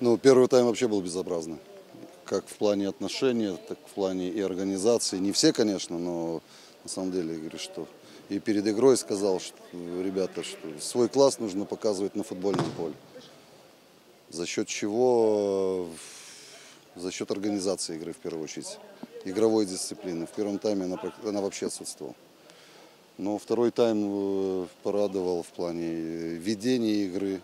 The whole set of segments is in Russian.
Ну, первый тайм вообще был безобразный. Как в плане отношений, так в плане и организации. Не все, конечно, но на самом деле, говорю, что и перед игрой сказал, что, ребята, что свой класс нужно показывать на футбольном поле. За счет чего? За счет организации игры, в первую очередь. Игровой дисциплины. В первом тайме она, она вообще отсутствовала. Но второй тайм э, порадовал в плане э, ведения игры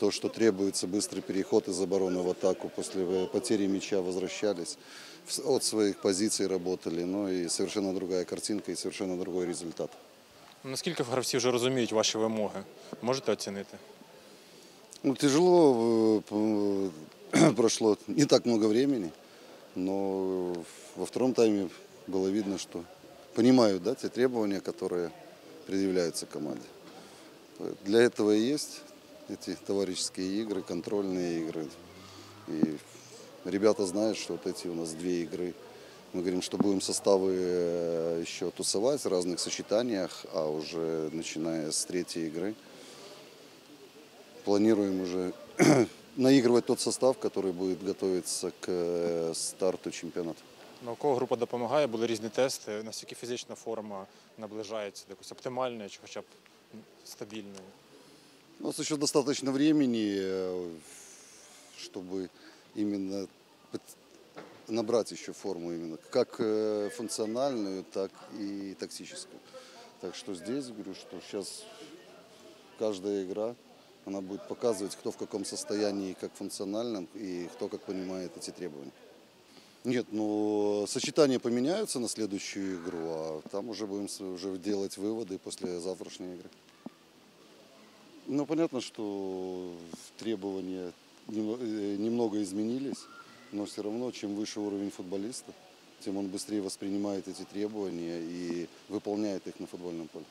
То, что требуется быстрый переход из обороны в атаку. После э, потери мяча возвращались. в- От своих позиций работали. Ну и совершенно другая картинка и совершенно другой результат. Наскільки гравці вже розуміють ваші вимоги? Можете оцінити? Ну, тяжело, э, п- прошло не так много времени, но во втором тайме было видно, что понимают да, те требования, которые предъявляются команде. Для этого и есть эти товарищеские игры, контрольные игры. И ребята знают, что вот эти у нас две игры. Мы говорим, что будем составы э, еще тусовать в разных сочетаниях, а уже начиная с третьей игры планируем уже наигрывать тот состав, который будет готовиться к э, старту чемпионата. Наукова група допомагає, були різні тести. Наскільки фізична форма наближається до якоїсь оптимальної чи хоча б стабільної? У нас еще достаточно времени, э, чтобы именно набрать еще форму именно, как э, функциональную, так и тактическую. Так что здесь говорю, что сейчас каждая игра, она будет показывать, кто в каком состоянии, как функциональном, и кто как понимает эти требования. Нет, ну сочетания поменяются на следующую игру, а там уже будем уже делать выводы после завтрашней игры. Ну, понятно, что требования э, немного изменились, но все равно, чем выше уровень футболиста, тем он быстрее воспринимает эти требования и выполняет их на футбольном поле.